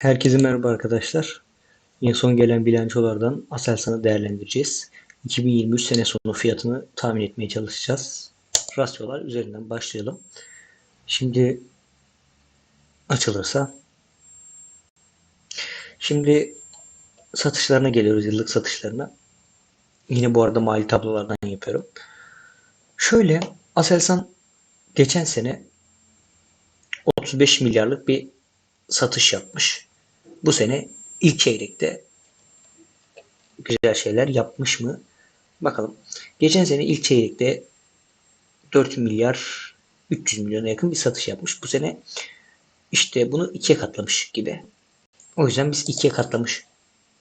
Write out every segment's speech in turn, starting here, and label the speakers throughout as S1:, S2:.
S1: Herkese merhaba arkadaşlar. En son gelen bilançolardan Aselsan'ı değerlendireceğiz. 2023 sene sonu fiyatını tahmin etmeye çalışacağız. Rasyolar üzerinden başlayalım. Şimdi açılırsa. Şimdi satışlarına geliyoruz, yıllık satışlarına. Yine bu arada mali tablolardan yapıyorum. Şöyle Aselsan geçen sene 35 milyarlık bir satış yapmış. Bu sene ilk çeyrekte güzel şeyler yapmış mı? Bakalım. Geçen sene ilk çeyrekte 4 milyar 300 milyona yakın bir satış yapmış. Bu sene işte bunu ikiye katlamış gibi. O yüzden biz ikiye katlamış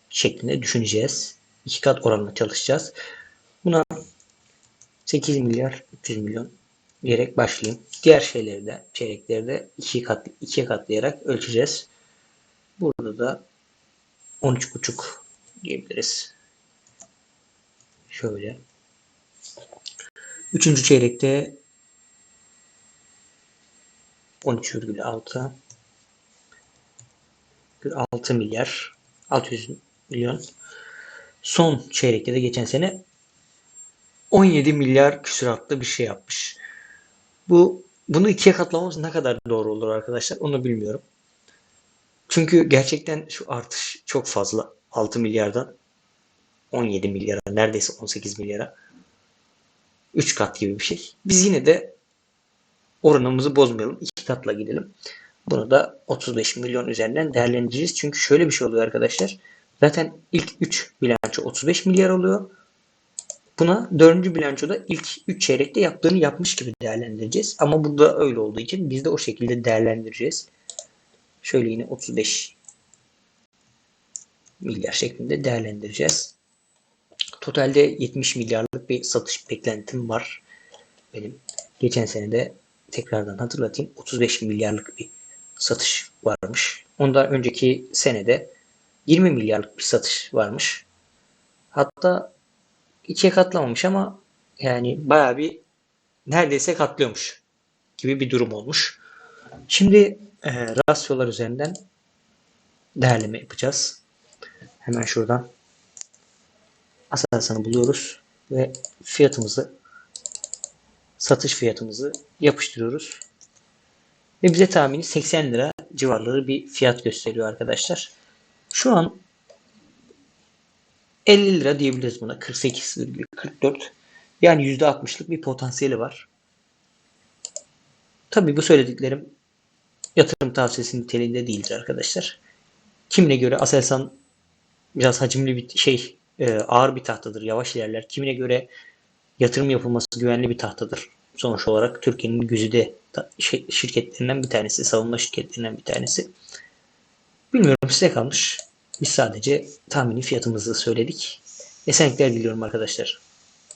S1: şeklinde düşüneceğiz. İki kat oranla çalışacağız. Buna 8 milyar 300 milyon diyerek başlayayım. Diğer şeyleri de çeyrekleri de iki kat, ikiye katlayarak ölçeceğiz. Burada da 13,5 diyebiliriz. Şöyle. Üçüncü çeyrekte 13,6 6 milyar 600 milyon. Son çeyrekte de geçen sene 17 milyar küsuratlı bir şey yapmış. Bu bunu ikiye katlamamız ne kadar doğru olur arkadaşlar onu bilmiyorum. Çünkü gerçekten şu artış çok fazla. 6 milyardan 17 milyara neredeyse 18 milyara 3 kat gibi bir şey. Biz yine de oranımızı bozmayalım. 2 katla gidelim. Bunu da 35 milyon üzerinden değerlendireceğiz. Çünkü şöyle bir şey oluyor arkadaşlar. Zaten ilk 3 bilanço 35 milyar oluyor. Buna dördüncü bilançoda ilk 3 çeyrekte yaptığını yapmış gibi değerlendireceğiz. Ama burada öyle olduğu için biz de o şekilde değerlendireceğiz. Şöyle yine 35 milyar şeklinde değerlendireceğiz. Totalde 70 milyarlık bir satış beklentim var. Benim geçen sene de tekrardan hatırlatayım 35 milyarlık bir satış varmış. Ondan önceki senede 20 milyarlık bir satış varmış. Hatta ikiye katlamamış ama yani bayağı bir neredeyse katlıyormuş gibi bir durum olmuş. Şimdi e, rasyolar üzerinden değerleme yapacağız. Hemen şuradan Aselsan'ı buluyoruz ve fiyatımızı satış fiyatımızı yapıştırıyoruz. Ve bize tahmini 80 lira civarları bir fiyat gösteriyor arkadaşlar. Şu an 50 lira diyebiliriz buna. 48,44. Yani %60'lık bir potansiyeli var. Tabii bu söylediklerim yatırım tavsiyesi niteliğinde değildir arkadaşlar. Kimine göre Aselsan biraz hacimli bir şey, e, ağır bir tahtadır, yavaş ilerler. Kimine göre yatırım yapılması güvenli bir tahtadır. Sonuç olarak Türkiye'nin güzide şirketlerinden bir tanesi, savunma şirketlerinden bir tanesi. Bilmiyorum size kalmış. Biz sadece tahmini fiyatımızı söyledik. Esenlikler diliyorum arkadaşlar.